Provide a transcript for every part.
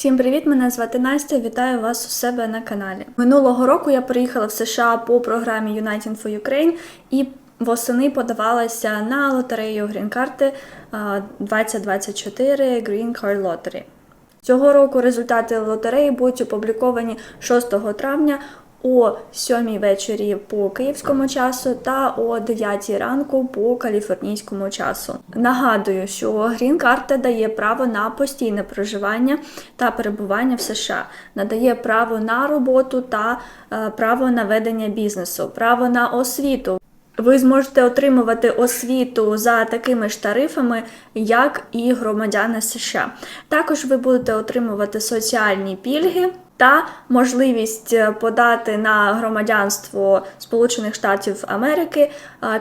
Всім привіт! Мене звати Настя. Вітаю вас у себе на каналі. Минулого року я приїхала в США по програмі Uniting for Ukraine і восени подавалася на лотерею Green карти 2024 Green Card Lottery. Цього року результати лотереї будуть опубліковані 6 травня о 7 вечорі по київському часу та о 9 ранку по каліфорнійському часу. Нагадую, що грін-карта дає право на постійне проживання та перебування в США, надає право на роботу та е, право на ведення бізнесу, право на освіту. Ви зможете отримувати освіту за такими ж тарифами, як і громадяни США. Також ви будете отримувати соціальні пільги та можливість е, подати на громадянство Сполучених Штатів Америки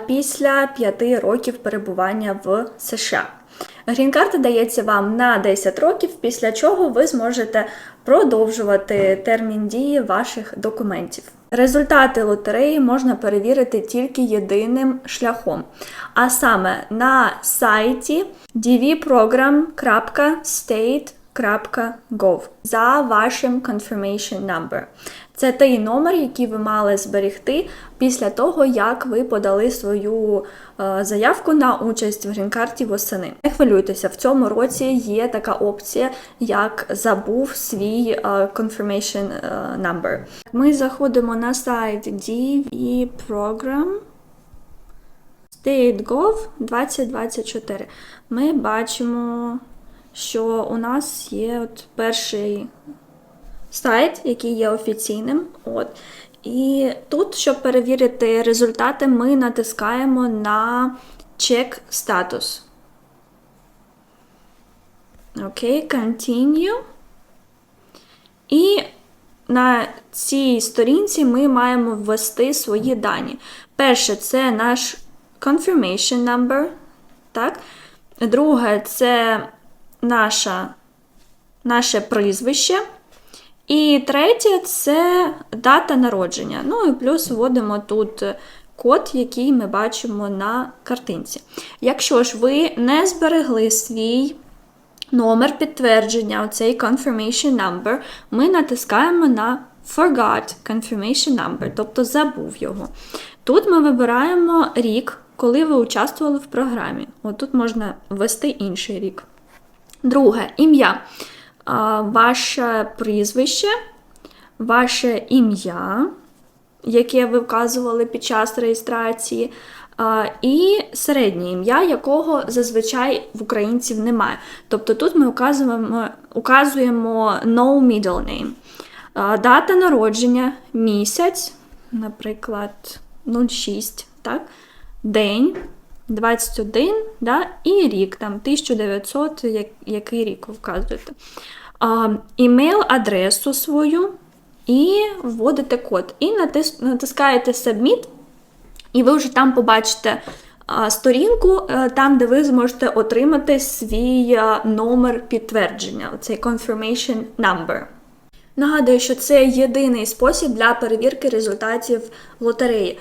після 5 років перебування в США. Грін-карта дається вам на 10 років, після чого ви зможете продовжувати термін дії ваших документів. Результати лотереї можна перевірити тільки єдиним шляхом, а саме на сайті dvprogram.state.gov за вашим confirmation number. Це той номер, який ви мали зберегти після того, як ви подали свою е, заявку на участь в грін-карті восени. Не хвилюйтеся, в цьому році є така опція, як забув свій е, confirmation е, number. Ми заходимо на сайт DV StateGov 2024. Ми бачимо, що у нас є от перший сайт, який є офіційним. От. І тут, щоб перевірити результати, ми натискаємо на Check Status. Окей, Continue. І на цій сторінці ми маємо ввести свої дані. Перше, це наш confirmation number. Так? Друге, це наша, наше прізвище. І третє це дата народження. Ну і плюс вводимо тут код, який ми бачимо на картинці. Якщо ж ви не зберегли свій номер підтвердження, оцей confirmation number, ми натискаємо на Forgot confirmation number, тобто забув його. Тут ми вибираємо рік, коли ви участвували в програмі. От тут можна ввести інший рік. Друге ім'я ваше прізвище, ваше ім'я, яке ви вказували під час реєстрації, і середнє ім'я, якого зазвичай в українців немає. Тобто тут ми указуємо, указуємо no middle name. Дата народження, місяць, наприклад, 06, так? день. 21, да, і рік, там 1900, як, який рік ви вказуєте. Імейл-адресу свою і вводите код. І натис, натискаєте Submit, і ви вже там побачите а, сторінку, а, е, там, де ви зможете отримати свій а, номер підтвердження, оцей confirmation number. Нагадую, що це єдиний спосіб для перевірки результатів лотереї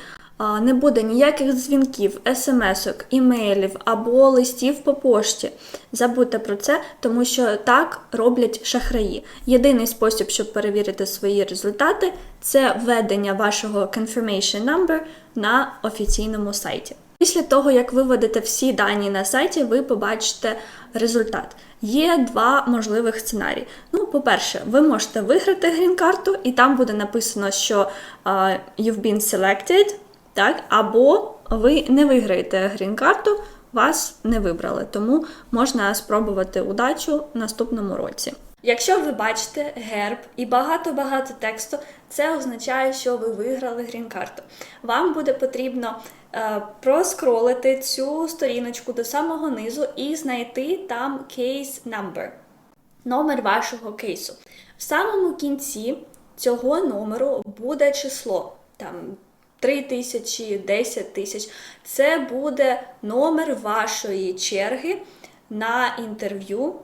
не буде ніяких дзвінків, смс-ок, імейлів або листів по пошті. Забудьте про це, тому що так роблять шахраї. Єдиний спосіб, щоб перевірити свої результати, це введення вашого confirmation number на офіційному сайті. Після того, як ви всі дані на сайті, ви побачите результат. Є два можливих сценарії. Ну, по-перше, ви можете виграти грін-карту, і там буде написано, що uh, you've been selected так? Або ви не виграєте грін-карту, вас не вибрали, тому можна спробувати удачу наступному році. Якщо ви бачите герб і багато-багато тексту, це означає, що ви виграли грін-карту. Вам буде потрібно е, проскролити цю сторіночку до самого низу і знайти там case number, номер вашого кейсу. В самому кінці цього номеру буде число. там 3 тисячі, 10 тисяч. Це буде номер вашої черги на інтерв'ю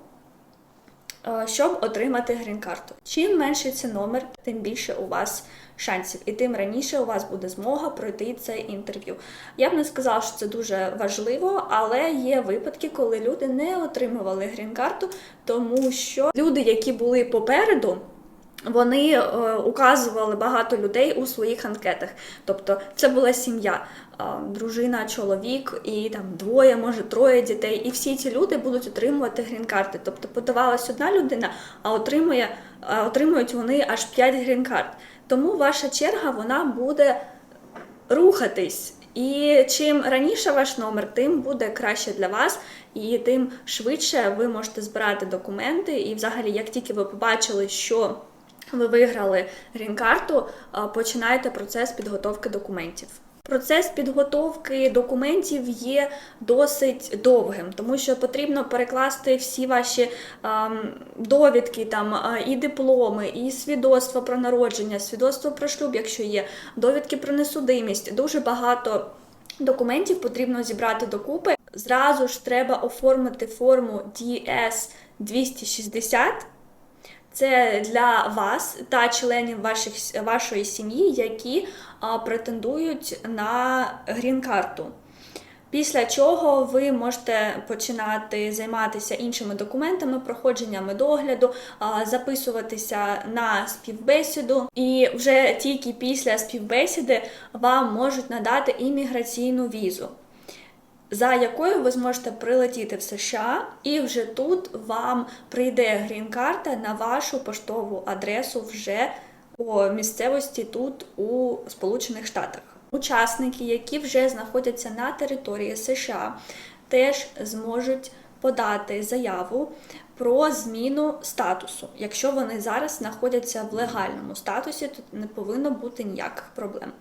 е, щоб отримати грін-карту. Чим менший це номер, тим більше у вас шансів, і тим раніше у вас буде змога пройти це інтерв'ю. Я б не сказала, що це дуже важливо, але є випадки, коли люди не отримували грін-карту, тому що люди, які були попереду. Вони е, указували багато людей у своїх анкетах. Тобто це була сім'я, е, дружина, чоловік і там двоє, може троє дітей. І всі ці люди будуть отримувати грін-карти. Тобто подавалась одна людина, а отримує, а отримують вони аж 5 грін-карт. Тому ваша черга вона буде рухатись. І чим раніше ваш номер, тим буде краще для вас, і тим швидше ви можете збирати документи. І, взагалі, як тільки ви побачили, що ви виграли грін-карту, а, починайте процес підготовки документів. Процес підготовки документів є досить довгим, тому що потрібно перекласти всі ваші ем, довідки, там і дипломи, і свідоцтво про народження, свідоцтво про шлюб, якщо є, довідки про несудимість. Дуже багато документів потрібно зібрати докупи. Зразу ж треба оформити форму DS 260. Це для вас та членів ваших, вашої сім'ї, які а, претендують на грін-карту. Після чого ви можете починати займатися іншими документами, проходженнями догляду, записуватися на співбесіду, і вже тільки після співбесіди вам можуть надати імміграційну візу за якою ви зможете прилетіти в США, і вже тут вам прийде грін-карта на вашу поштову адресу вже по місцевості тут у Сполучених Штатах. Учасники, які вже знаходяться на території США, теж зможуть подати заяву про зміну статусу. Якщо вони зараз знаходяться в легальному статусі, то не повинно бути ніяких проблем.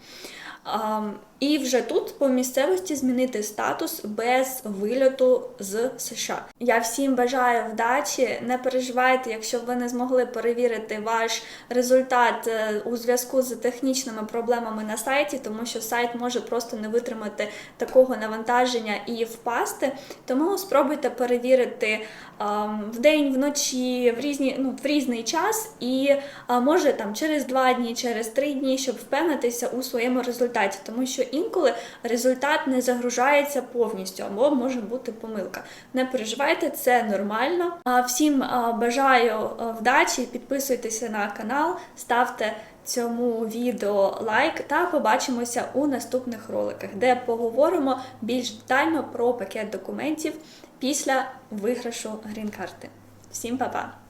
І вже тут по місцевості змінити статус без вильоту з США. Я всім бажаю вдачі. Не переживайте, якщо ви не змогли перевірити ваш результат е, у зв'язку з технічними проблемами на сайті, тому що сайт може просто не витримати такого навантаження і впасти. Тому спробуйте перевірити а, вдень, вночі, в різні ну в різний час, і може там через два дні, через три дні, щоб впевнитися у своєму результаті, тому що інколи результат не загружається повністю, або може бути помилка. Не переживайте, це нормально. А всім бажаю вдачі, підписуйтеся на канал, ставте. Цьому відео лайк та побачимося у наступних роликах, де поговоримо більш детально про пакет документів після виграшу грін-карти. Всім па-па!